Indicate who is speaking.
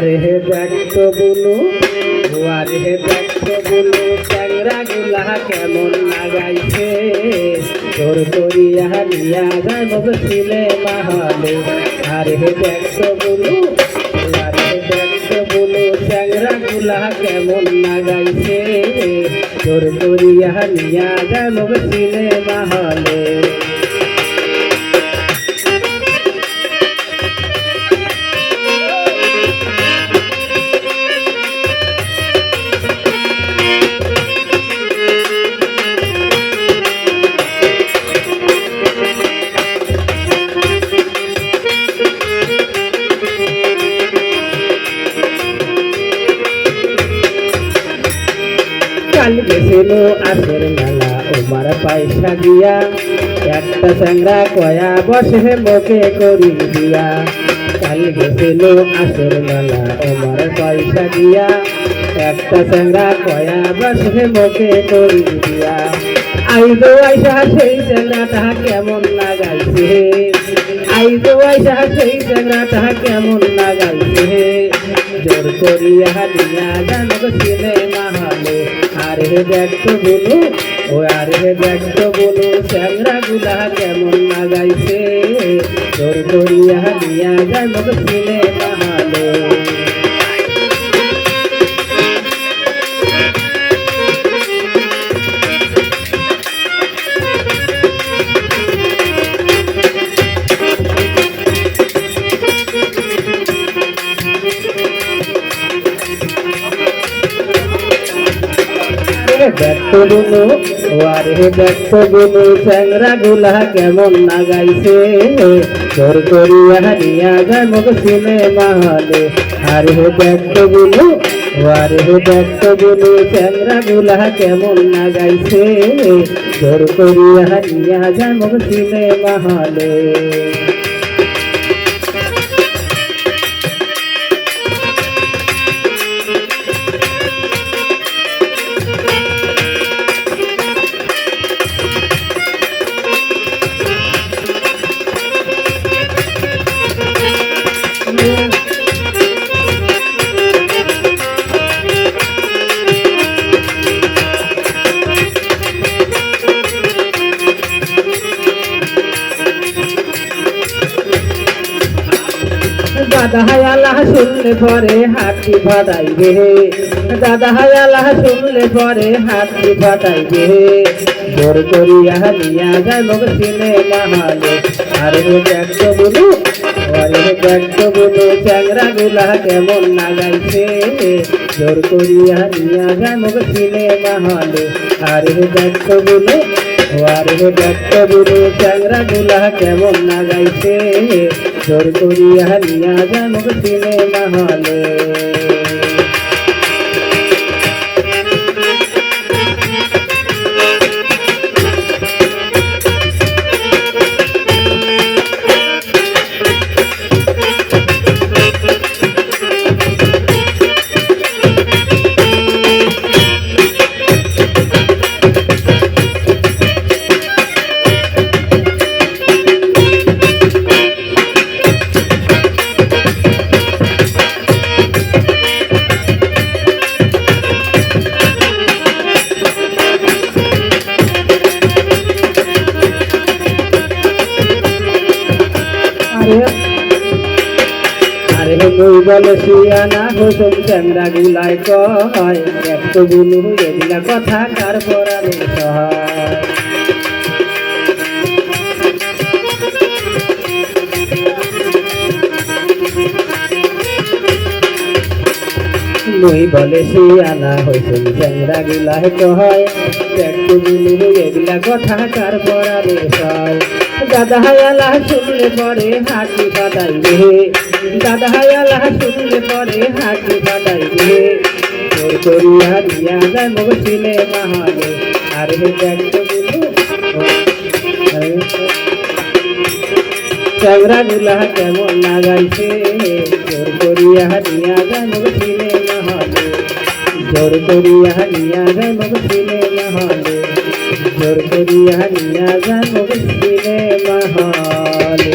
Speaker 1: হুয়ারে হে ব্যক্ত বলো হুয়ারে হে ব্যক্ত বলো ট্যাংরা গুলা কেমন লাগাইছে। তোর করিয়া নিয়া যাব ছিলে মাহালে আরে হে ব্যক্ত বলো হুয়ারে হে ব্যক্ত বলো ট্যাংরা গুলা কেমন লাগাইছে। তোর করিয়া নিয়া যাব ছিলে মাহালে কাল গেছিল আসের মেলা ওমার পয়সা দিয়া। একটা চ্যাংরা কয়া বসে মোকে করি দিয়া। কাল গেছিল আসের মেলা ওমার পয়সা দিয়া। একটা চ্যাংরা কয়া বসে মোকে করি দিয়া। আইদো আইসা সেই চ্যাংরাটা কেমন লাগাইছে? আইদো আইসা সেই চ্যাংরাটা কেমন লাগাইছে? জোর করিয়া দিয়া জানক সিনেমা হলে। আরে দেখতো বলো ও আর হে দেখতো বলো চ্যাংরা গুলা কেমন লাগাইছে? জোর করিয়া দিয়া জানক সিনেমা হলে। আরে বলু ও আরে দেখতো বলু চ্যাংরা গুলা কেমন লাগাইছে জোর করিয়া দিয়া জানক সিনেমা হলে। আরে বলু ও আরে দেখতো বলু চ্যাংরা গুলা কেমন লাগাইছে জোর করিয়া দিয়া জানক সিনেমা হলে। দাদা হায়ালা শুনলে পরে হাতি ফাটাইবে দাদা হায়ালা শুনলে পরে হাতি ফাটাইবে জোর করিয়া নিয়া লোক সিনেমা হলে আরে দেখতো বলু দেখতো বলু, চ্যাংরা গুলা কেমন লাগাইছে। জোর করিয়া নিয়া লোক সিনেমা হলে আরে দেখতো বলু, আরে দেখতো বলু, চ্যাংরা গুলা কেমন লাগাইছে। জোর করিয়া নিয়া যায় লোক সিনেমা হলে সিয়ানা হোসেন চ্যাংরা গুলাই কয়। একটু বুলু এগুলা কথা কার পরালে সহায় মই বলে সিয়ানা হইছেন চ্যাংরা গুলাই কয়। একটু বুলু এগুলা কথা কার পরালে সহায় দাদা হায়ালা শুনলে পরে হাঁটি বাদাইবে দাদা হায়ালা শুনলে পরে হাঁটি বাদাইবে তোর করিয়া দিয়া যায় মগ সিনেমা হলে আরে দেখতো বলু চ্যাংরা গুলা কেমন লাগাইছে। জোর করিয়া দিয়া যায় মগ সিনেমা হলে জোর করিয়া নিয়া যায় মগ সিনেমা হলে জোর করিয়া নিয়া যায় মগ সিনেমা হলে